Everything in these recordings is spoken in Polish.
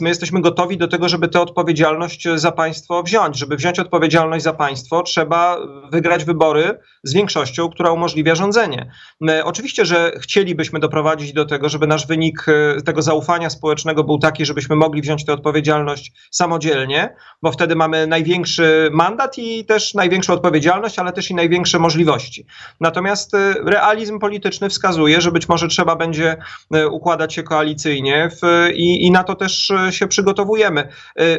my jesteśmy gotowi do tego, żeby tę odpowiedzialność za państwo wziąć. Żeby wziąć odpowiedzialność za państwo, trzeba wygrać wybory z większością, która umożliwia rządzenie. E, Oczywiście, że chcielibyśmy doprowadzić do tego, żeby nasz wynik e, tego zaufania społecznego był taki, żebyśmy mogli wziąć tę odpowiedzialność samodzielnie, bo wtedy mamy największy mandat i też największą odpowiedzialność, ale też i największe możliwości. Natomiast e, realizm polityczny wskazuje, że być może trzeba będzie e, układać się koalicyjnie w, i, i na to też e, się przygotowujemy.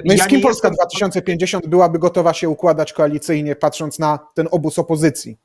No i ja z kim Polska jestem- 2050 byłaby gotowa się układać koalicyjnie, patrząc na ten obóz opozycji?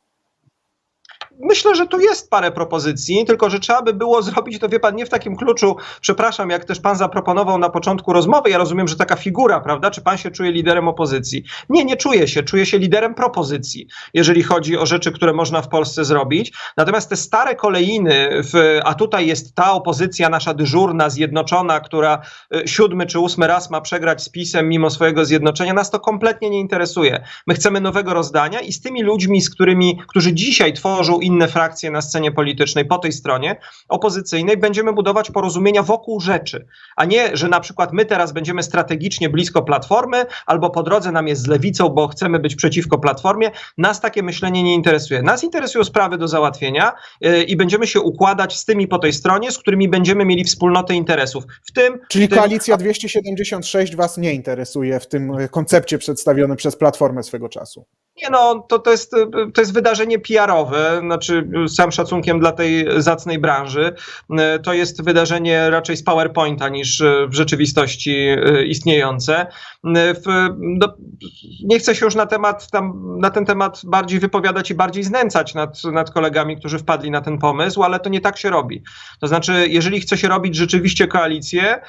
Myślę, że tu jest parę propozycji, tylko że trzeba by było zrobić to, wie pan, nie w takim kluczu, przepraszam, jak też pan zaproponował na początku rozmowy, ja rozumiem, że taka figura, prawda, czy pan się czuje liderem opozycji? Nie, nie czuję się, czuję się liderem propozycji, jeżeli chodzi o rzeczy, które można w Polsce zrobić. Natomiast te stare kolejny, w, a tutaj jest ta opozycja nasza dyżurna, zjednoczona, która y, siódmy czy ósmy raz ma przegrać z PiSem mimo swojego zjednoczenia, nas to kompletnie nie interesuje. My chcemy nowego rozdania i z tymi ludźmi, z którymi, którzy dzisiaj tworzą inne frakcje na scenie politycznej po tej stronie opozycyjnej, będziemy budować porozumienia wokół rzeczy, a nie, że na przykład my teraz będziemy strategicznie blisko Platformy albo po drodze nam jest z lewicą, bo chcemy być przeciwko Platformie. Nas takie myślenie nie interesuje. Nas interesują sprawy do załatwienia yy, i będziemy się układać z tymi po tej stronie, z którymi będziemy mieli wspólnotę interesów. W tym Czyli w tym, koalicja 276 was nie interesuje w tym koncepcie przedstawionym przez Platformę swego czasu? Nie no, to, to, jest, y, to jest wydarzenie PR-owe, znaczy y, całym szacunkiem dla tej zacnej branży. Y, To jest wydarzenie raczej z PowerPointa niż y, w rzeczywistości istniejące. W, no, nie chcę się już na, temat, tam, na ten temat bardziej wypowiadać i bardziej znęcać nad, nad kolegami, którzy wpadli na ten pomysł, ale to nie tak się robi. To znaczy, jeżeli chce się robić rzeczywiście koalicję,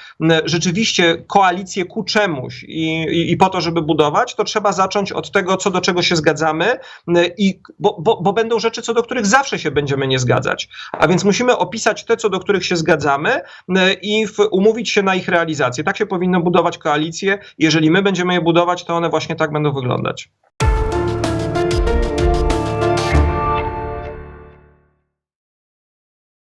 rzeczywiście koalicję ku czemuś i, i, i po to, żeby budować, to trzeba zacząć od tego, co do czego się zgadzamy, i, bo, bo, bo będą rzeczy, co do których zawsze się będziemy nie zgadzać. A więc musimy opisać te, co do których się zgadzamy y, i w, umówić się na ich realizację. Tak się powinno budować koalicje. Jeżeli my będziemy je budować, to one właśnie tak będą wyglądać.